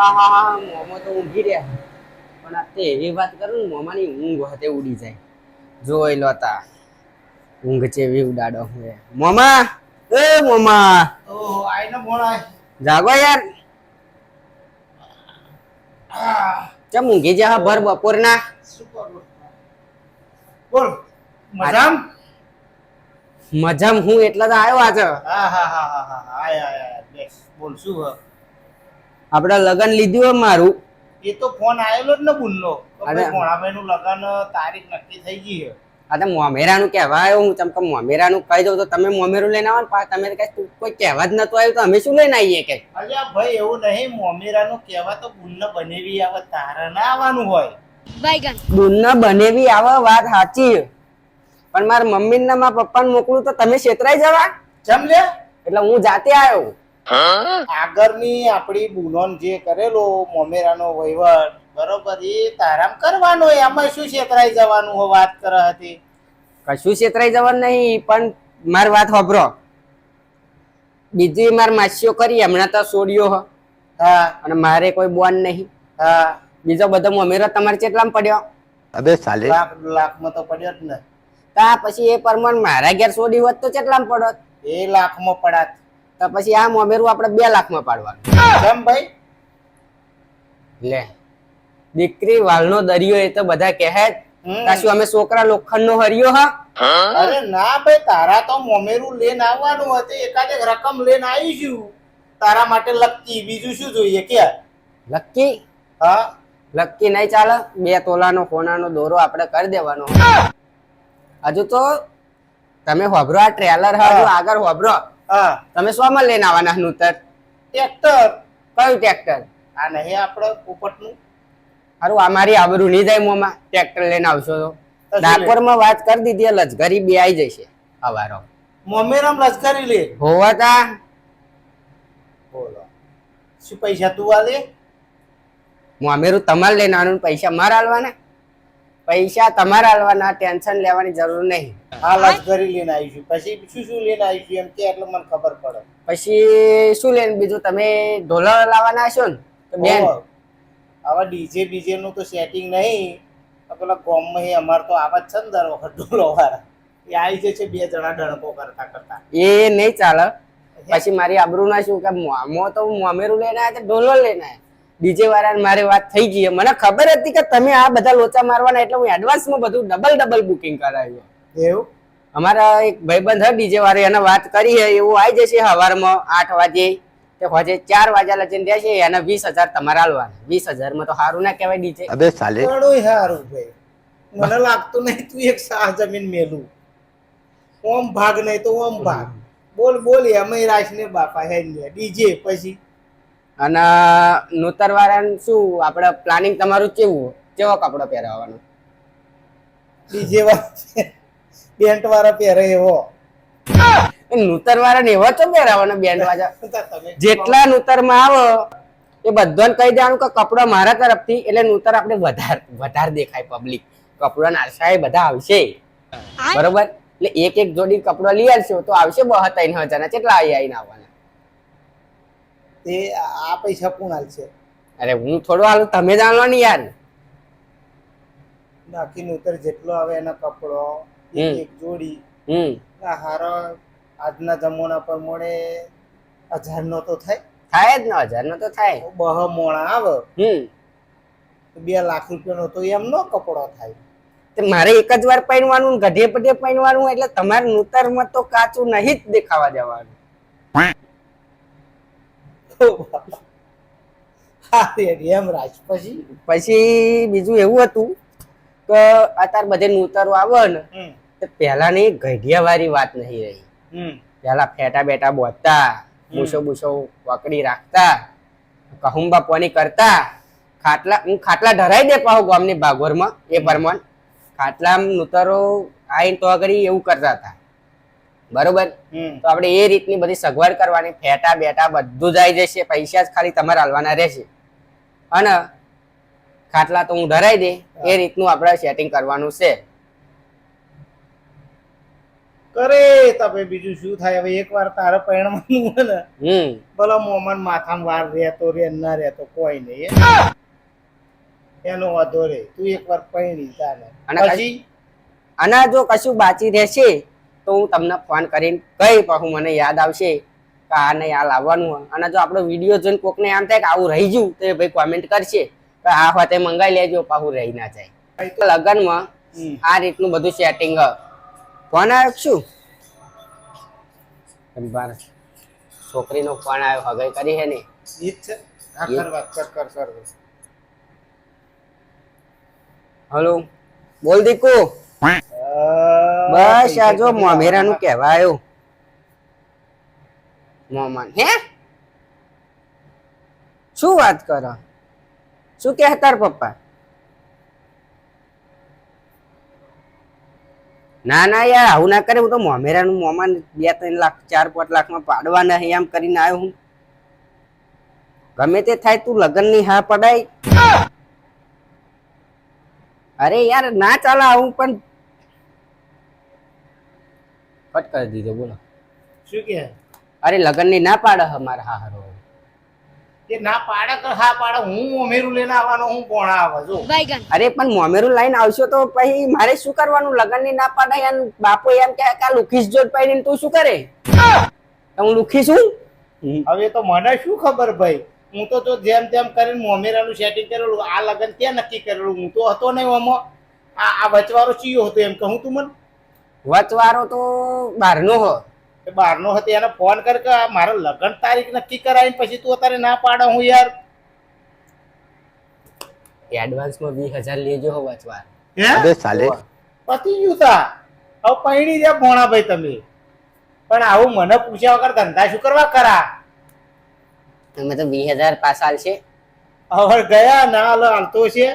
હા હા હા મોમો તો ઊંઘી રહ્યા. પણ આ તે એવી વાત કરું ને મોમાની ઊંઘ હતે ઉડી જાય. જોઈ લો તા. ઊંઘ ચેવી ઉડાડો હું મોમા? એ મોમા. ઓહો જાગો યાર. ચમ ઊંઘી જા ભર બપોરના? બોલ મજામ? મજામ હું એટલા તો આવ્યો આજે. હા હા હા હા હા આય આય બોલ શું આપણે લગન લીધું હોય મારું એ તો ફોન આવેલો જ ને બુનનો અરે. ભાઈ લગન તારીખ નક્કી થઈ ગઈ છે. આ તો મોમેરાનું કહેવા આવ્યો હું. તમને મોમેરાનું કહી દઉં તો તમે મોમેરું લઈને આવો ને પાછા તમે કઈ કોઈ કહેવા જ નતું આવ્યું તો અમે શું લઈને આવીએ કે? અલ્યા ભાઈ એવું નહીં મોમેરાનું કહેવા તો બુનને બનેવી આવે તારા ના આવવાનું હોય. Baigan. દૂધના બનેવી આવે વાત સાચી. પણ મારા મમ્મી ને મારા પપ્પાને મોકલું તો તમે છેતરાઈ જવા. જમ લે એટલે હું જાતે આવ્યો. આગળની આપણી બુનોન જે કરેલો મોમેરાનો વહીવટ બરોબર એ તારામ કરવાનો એમાં શું છેતરાઈ જવાનું હો વાત કરે હતી? કશું છેતરાઈ જવાનું નહીં પણ મારી વાત હોભરો. બીજી માર માસીઓ કરી હમણાં તો છોડ્યો હ. હા. અને મારે કોઈ બોન નહીં. હા. બીજો બધો મોમેરો તમારે ચેટલામાં પડ્યો? અબે સાલે. લાખ લાખમાં તો પડ્યો જ ને. તા પછી એ પરમાન મારા ઘેર છોડી હોત તો ચેટલામાં પડોત? એ લાખમાં પડાત. તો પછી આ મોમેરું આપણે બે લાખમાં પાડવાનું. કેમ ભાઈ? લે દીકરી વાલનો દરિયો એ તો બધા કહે કાશું અમે છોકરા લોખંડનો હરિયો હા? અરે ના ભાઈ તારા તો મોમેરું લેન આવવાનું હતું. એકાદ એક રકમ લઈને આવીશું. તારા માટે લક્કી બીજું શું જોઈએ? કે? લક્કી હા. લક્કી નહીં ચાલે. બે તોલાનો કોનાનો દોરો આપણે કરી દેવાનો. હજુ તો તમે હોભરો આ ટ્રેલર હજુ આગળ હોભરો. હા. તમે આમાં લઈને આવવાના નૂતર? ટ્રેક્ટર. કયું ટ્રેક્ટર? આ નહીં આપણે પોપટનું. હારું આ મારી આબરૂ નહીં જાય મોમાં. ટ્રેક્ટર લઈને આવશો તો. શું ડાકોરમાં વાત કરી દીધી લજગરી બે આવી જશે અવારો મોમેરામ લશ્કરી લે. હોવા તા બોલો. શું પૈસા તું આલે? મોમેરું તમારે લઈને આવવાનું પૈસા મારા આલવાના? પૈસા તમારે હાલવાના ટેન્શન લેવાની જરૂર નહીં. હા. લશ્કરી લઈને આવીશું પછી શું શું લઈને આવીશું એમ કે એટલે મને ખબર પડે. પછી શું લઈને? બીજું તમે ઢોલર લાવવાના છો ને? તો બેન. આવા ડીજે બીજે નું તો સેટિંગ નહીં. પેલા ગોમમાં એ અમાર તો આવા જ છે ને દર વખત ઢોલો વાળા. એ આવી જાય છે બે જણા ડણકો કરતા કરતા. એ નહીં ચાલે. પછી મારી આબરૂ ના શું કે મોમો તો મોમેરું લઈને આવ્યા તો ઢોલો લઈને આવ્યા ડીજે વાળાને મારે વાત થઈ ગઈ મને ખબર હતી કે તમે આ બધા લોચા મારવાના એટલે હું એડવાન્સમાં બધું ડબલ ડબલ બુકિંગ કરાવ્યું એવું? અમારા એક ભાઈબંધ હે ડીજે વાળે એને વાત કરી હે એવું આવી જશે સવારમાં આઠ વાગે તે હોજે ચાર વાગ્યા લગીને રહેશે એને વીસ હજાર તમારે આલવાના. વીસ હજારમાં તો સારું ના કહેવાય ડીજે. અબે સાલે. સારું ભાઈ મને લાગતું નહીં તું એક સાહ જમીન મેલું. ઓમ ભાગ નહીં તો ઓમ ભાગ. બોલ બોલ એમ રાખીને બાપા હે ને ડીજે પછી. અને નૂતર વાળાને શું આપણે પ્લાનિંગ તમારું કેવું? કેવો કપડો પહેરાવવાનો બીજી વાળા બેન્ટ વાળા પહેરે એવો. નૂતર વાળા ને એવો તો પહેરાવવાનો બેન્ડ વાજા જેટલા નૂતરમાં આવો એ બધાને કહી દેવાનું કે કપડો મારા તરફથી એટલે નૂતર આપણે વધારે વધારે દેખાય પબ્લિક કપડો નાશા એ બધા આવશે. બરોબર? એટલે એક એક જોડી કપડો લઈ આવશો તો આવશે બહત ત્રણ હજારના. કેટલા આવી આવીને આવવાના? તે આ પૈસા કોણ હાલશે અરે હું થોડો હાલ તમે જાણવાની ને યાર. નાખી ઉતર જેટલો આવે એનો કપડો એક જોડી હમ. આ હારો આજના જમાના પ્રમાણે હજાર નો તો થાય. થાય જ ને હજાર નો તો થાય. બહ મોણા આવે. હમ. બે લાખ રૂપિયાનો તો એમનો કપડો થાય. મારે એક જ વાર પહેરવાનું ને ગઢે પઢે પહેરવાનું એટલે તમારે નૂતરમાં તો કાચું નહીં જ દેખાવા એમ રાજ પછી? પછી બીજું એવું હતું કે અત્યારે બધે નૂતરો આવે ને તો તો પહેલાની ગઢિયા વાળી વાત નહીં રહી. પેલા ફેટા બેટા બોતતા બુસો બુસો વકડી રાખતા કહુંબા પોની કરતા ખાટલા હું ખાટલા ધરાઈ દે પાહો ગામની ભાગોરમાં એ પ્રમાણ. ખાટલા નૂતરો આવીને તો આગળ એવું કરતા હતા. બરોબર? તો આપણે એ રીતની બધી સગવડ કરવાની ફેટા બેટા બધું જ આવી જશે પૈસા જ ખાલી તમારે હાલવાના રહેશે. અને ખાટલા તો હું ધરાઈ દે એ રીતનું આપણે સેટિંગ કરવાનું છે. કરે તમે બીજું શું થાય? હવે એકવાર તારે પરણવાનું હોય ને હમ. ભલે મોમન માથામાં વાર રહેતો રે ના રહેતો કોઈ નહીં. એનો વાંધો રે તું એકવાર પરણી તારે. અને પછી? અને જો કશું બાકી રહેશે તો હું તમને ફોન કરીને કઈ પાછું મને યાદ આવશે કે આ નહીં આ લાવવાનું અને જો આપણો વીડિયો જોઈને કોકને આમ થાય કે આવું રહી ગયું તો એ ભાઈ કોમેન્ટ કરશે કે આ વાતે મંગાવી લેજો પાછું રહી ના જાય. લગ્નમાં આ રીતનું બધું સેટિંગ ફોન આવ્યો શું? છોકરીનો ફોન આવ્યો હગાઈ કરી હે ને. હલો બોલ દીકુ. બસ આ જો મોમેરાનું કહેવા આવ્યો મોમાન હે? શું વાત કરો? શું કે તાર પપ્પા? ના ના યાર આવું ના કરે હું તો મોમેરાનું મોમાન બે ત્રણ લાખ ચાર પાંચ લાખમાં પાડવાના હે એમ કરીને આવ્યો હું. ગમે તે થાય તું લગ્નની હા પડાય. અરે યાર ના ચાલે આવું પણ કટ કરી દીધો બોલો. શું કે? અરે લગ્નની ના પાડે અમારા હા હારો કે ના પાડે કે હા પાડે હું મોમેરું લઈને આવવાનો હું કોણ આવે જો. અરે પણ મોમેરું લઈને આવશો તો પછી મારે શું કરવાનું? લગ્નની ના પાડે એમ બાપુ એમ કહે કે આ લુખીસ જોડ પહેરીને તું શું કરે? હું લુખી છું હવે તો મને શું ખબર ભાઈ? હું તો જો જેમ તેમ કરીને મોમેરાનું સેટિંગ કરેલું આ લગન ક્યાં નક્કી કરેલું. હું તો હતો નહીં ઓમાં. આ આ વચવારો ચીયો હતો એમ કહું તું મને. વચવારો તો બહારનો હો. બહારનો હતો એને ફોન કર કે મારો લગ્ન તારીખ નક્કી કરાવીને પછી તું અત્યારે ના પાડો હું યાર. એડવાન્સમાં વીસ હજાર લેજો હો વચવાર. હે? પતી ગયું તા. હવે પૈણી રહ્યા ભોણા ભાઈ તમે. પણ આવું મને પૂછ્યા વગર ધંધા શું કરવા કરા? તમે તો વીસ હજાર પાસ આલશે. હવે ગયા ના હાલ હાલતો છે.